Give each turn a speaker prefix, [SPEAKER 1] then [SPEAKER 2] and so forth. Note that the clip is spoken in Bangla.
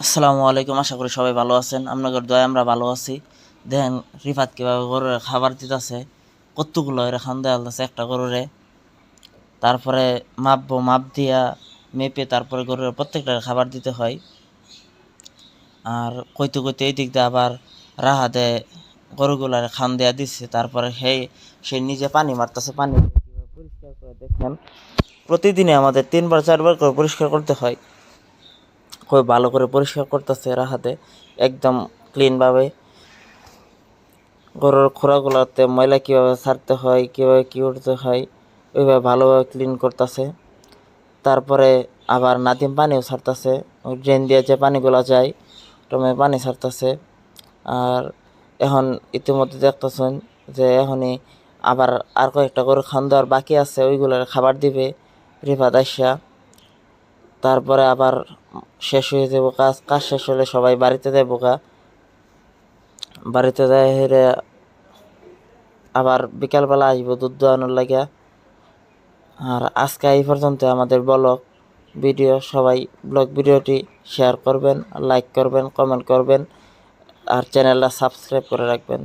[SPEAKER 1] আসসালামু আলাইকুম, আশা করি সবাই ভালো আছেন। আপনাদের দয়া আমরা ভালো আছি। দেখেন, রিফাত কীভাবে গরুরে খাবার দিতেছে, কতগুলো এর খান দেওয়া আছে একটা গরুরে। তারপরে মাপবো মাপ দিয়া মেপে তারপরে গরুর প্রত্যেকটা খাবার দিতে হয়। আর কইতে কইতে এই দিক দিয়ে আবার রাহাতে গরুগুলার খান দেয়া দিচ্ছে তারপরে সেই সে নিজে পানি মারতেছে, পানি পরিষ্কার করে দেখেন। প্রতিদিনে আমাদের তিনবার, চারবার করে পরিষ্কার করতে হয়। খুব ভালো করে পরিষ্কার করতেছে এরা হাতে। একদম ক্লিনভাবে গরুর খোরাগুলোতে ময়লা কীভাবে ছাড়তে হয়, কীভাবে কী করতে হয়, ওইভাবে ভালোভাবে ক্লিন করতেছে। তারপরে আবার নাদিম পানিও ছাড়তেছে। ড্রেন দিয়ে যে পানিগুলো যায় টমে পানি ছাড়তেছে। আর এখন ইতিমধ্যে দেখতেছেন যে এখনই আবার আর কয়েকটা গরু খান দেওয়ার বাকি আছে, ওইগুলোর খাবার দিবে রিফাত আইসা। তারপরে আবার শেষ হয়ে যাব, কাজ কাজ শেষ হলে সবাই বাড়িতে যাব গা বাড়িতে যাই হেরে আবার বিকালবেলা আসব দুধ দোয়ানোর লাগিয়া আর আজকে এই পর্যন্ত আমাদের ব্লগ, ভিডিও, সবাই ব্লগ ভিডিওটি শেয়ার করবেন লাইক করবেন কমেন্ট করবেন, আর চ্যানেলটা সাবস্ক্রাইব করে রাখবেন।